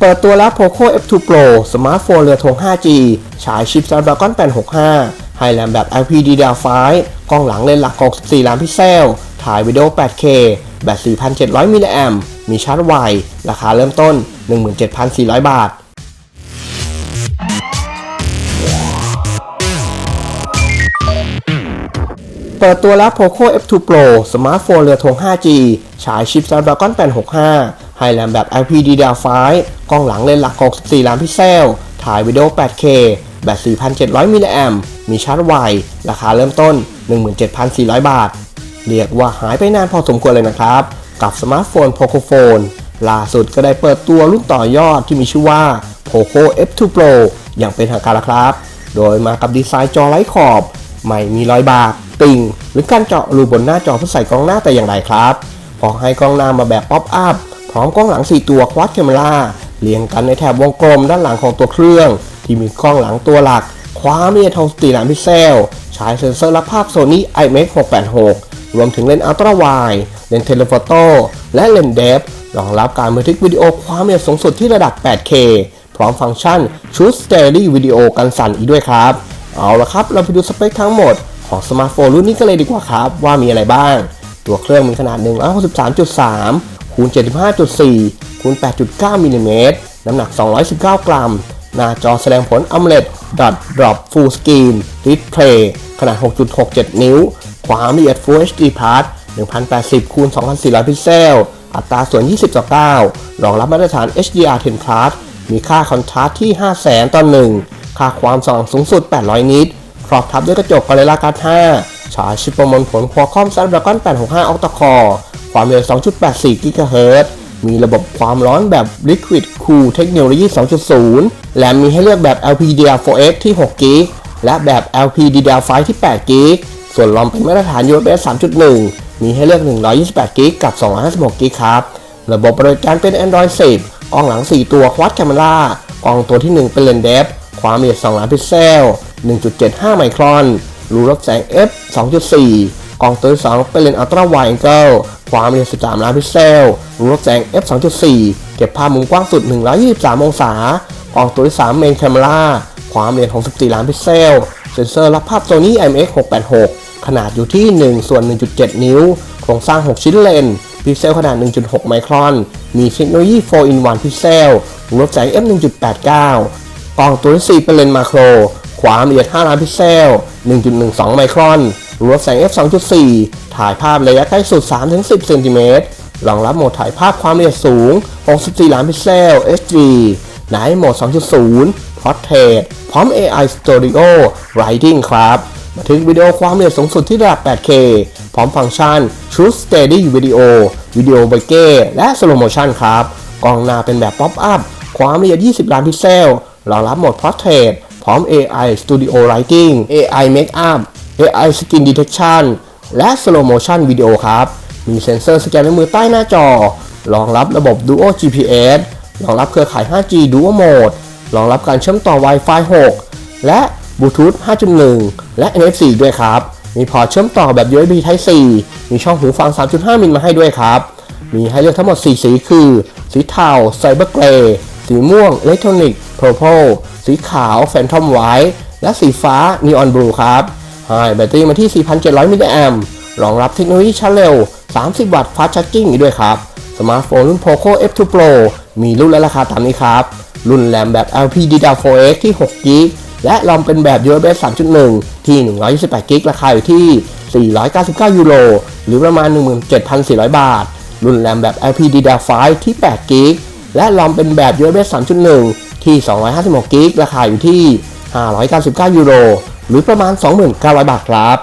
เปิดตัวแล้ว Poco F2 Pro สมาร์ทโฟนเรือธง 5G ฉายชิป Snapdragon 865ให้แรมแบบ LPDDR5 กล้องหลังเลนส์หลัก 64 ล้านพิกเซล ถ่ายวิดีโอ 8K แบต 4,700 มิลลิแอมป์มีชาร์จไว ราคาเริ่มต้น 17,400 บาทเปิดตัวแล้ว Poco F2 Pro สมาร์ทโฟนเรือธง 5G ฉายชิป Snapdragon 865 ให้แรมแบบ LPDDR5 กล้องหลังเลนส์หลัก 64 ล้านพิกเซล ถ่ายวิดีโอ 8K แบต 4,700 มิลลิแอมมีชาร์จไว ราคาเริ่มต้น 17,400 บาท เรียกว่าหายไปนานพอสมควรเลยนะครับ กับสมาร์ทโฟน Poco Phone ล่าสุดก็ได้เปิดตัวรุ่นต่อยอดที่มีชื่อว่า Poco F2 Pro อย่างเป็นทางการแล้วครับ โดยมากับดีไซน์จอไร้ขอบ ไม่มีรอยบากติ่ง หรือการเจาะรูบนหน้าจอเพื่อใส่กล้องหน้าแต่อย่างไรครับ พอให้กล้องหน้ามาแบบป๊อปอัพ พร้อมกล้องหลัง 4 ตัวควอดแคมเมราเรียงกันในแถบวงกลมด้านหลังของตัวเครื่อง ที่มีกล้องหลังตัวหลัก คว้ามละเอียทองสตีล้านพิกเซล ใช้เซ็นเซอร์รับภาพ Sony IMX 686 รวมถึงเลนส์อัลตร้าไวด์เลนส์เทเลโฟโต้และเลนส์เดฟรองรับการบันทึกวิดีโอความละเอียดสูงสุดที่ระดับ 8K พร้อมฟังก์ชันชุด Steady Video กันสั่นอีกด้วยครับ เอาละครับ เราไปดูสเปคทั้งหมดของสมาร์ทโฟนรุ่นนี้กันเลยดีกว่าครับ ว่ามีอะไรบ้าง ตัวเครื่องมีขนาด 163.3 คูณ 75.4 คูณ 8.9 มิลลิเมตร น้ำหนัก 219 กรัม หน้าจอแสดงผล AMOLED Dot Drop Full Screen Display ขนาด 6.67 นิ้ว ความละเอียด Full HD Plus 1080 คูณ 2400 พิกเซล อัตราส่วน 20 ต่อ 9 รองรับมาตรฐาน HDR10 Plus มีค่าคอนทราสต์ที่ 500,000 ต่อ 1 ค่าความสว่างสูงสุด 800 นิต ครอบทับด้วยกระจก Gorilla Glass 5 ฉายชิปประมวลผล Qualcomm Snapdragon 865 Octa-core ความเร็ว 2.84 GHz มีระบบความร้อนแบบ Liquid Cool เทคโนโลยี2.0 และมีให้เลือกแบบ LPDDR4X ที่ 6 g b และแบบ LPDDR5 ที่ 8 g b ส่วนรอมเป็นมาตรฐาน USB 3.1 มีให้เลือก 128 g b กับ 256 g b ครับ ระบบบริการเป็น Android 10 กล้องหลัง 4 ตัว Quad Camera กล้องตัวที่ 1 เป็นเลนส์เดฟความละเอียด2ล้านพิกเซล 1.75 ไมครอน รูรับแสง f 2.4 กล้องตัวที่2เป็นเลนส์อัลตร้าไวด์แองเกิลความละเอียด13 ล้านพิกเซล รูรับแสง f 2.4 เก็บภาพมุมกว้างสุด 123 องศา กล้องตัวที่3เมนแคม e ราความละเอียด64 ล้านพิกเซล เซ็นเซอร์รับภาพ Sony IMX 686 ขนาดอยู่ที่ 1 ส่วน 1.7 นิ้ว โครงสร้าง 6 ชิ้นเลนส์พิกเซลขนาด 1.6 ไมครอน มีเทคโนโลยี 4 in 1 พิกเซล รูรับแสง f 1.89 กล้องตัวที่4เป็นเลนส์มาโคร ความละเอียด 5 ล้านพิกเซล 1.12 ไมครอนรูรับแสง f 2.4 ถ่ายภาพระยะใกล้สุด 3-10 เซนติเมตรรองรับโหมดถ่ายภาพความละเอียดสูง 64 ล้านพิกเซล HD ในโหมด 2.0 Portrait พร้อม AI Studio Writing ครับบันทึกวิดีโอความละเอียดสูงสุดที่ระดับ 8K พร้อมฟังก์ชัน True Steady Video วิดีโอเบเก้และ Slow Motion ครับ กล้องหน้าเป็นแบบ Pop Up ความละเอียด 20 ล้านพิกเซล รองรับโหมด Portrait ร้อม AI Studio Lighting AI Makeup AI Skin Detection และ Slow Motion Video ครับ มีเซ็นเซอร์สแกนด้วยมือใต้หน้าจอ รองรับระบบ Duo GPS รองรับเครือข่าย 5G Dual Mode รองรับการเชื่อมต่อ Wi-Fi 6 และ Bluetooth 5.1 และ NFC ด้วยครับ มีพอร์ตเชื่อมต่อแบบ USB Type C มีช่องหูฟัง 3.5 มิลมาให้ด้วยครับ มีให้เลือกทั้งหมด 4 สีคือ สีเทา Cyber Grey สีม่วง Electronic Purple สีขาว Phantom White และสีฟ้า Neon Blue ครับให้แบตเตอรี่มาที่ 4,700 มิลลิแอมรองรับเทคโนโลยีชาร์จเร็ว 30 วัตต์ Fast Charging อีกด้วยครับ สมาร์ทโฟนรุ่น Poco F2 Pro มีรุ่นและราคาตามนี้ครับ รุ่นแรมแบบ LPDDR4X ที่6 g b และรอมเป็นแบบ USB 3.1 ที่ 128 g b ราคาอยู่ที่ 499 ยูโร หรือประมาณ 17,400 บาท รุ่นแรมแบบ LPDDR5 ที่8 g b และรอมเป็นแบบ USB 3.1 ที่ 256 กิก ราคาอยู่ที่ 599 ยูโร หรือประมาณ 29,000 บาทครับ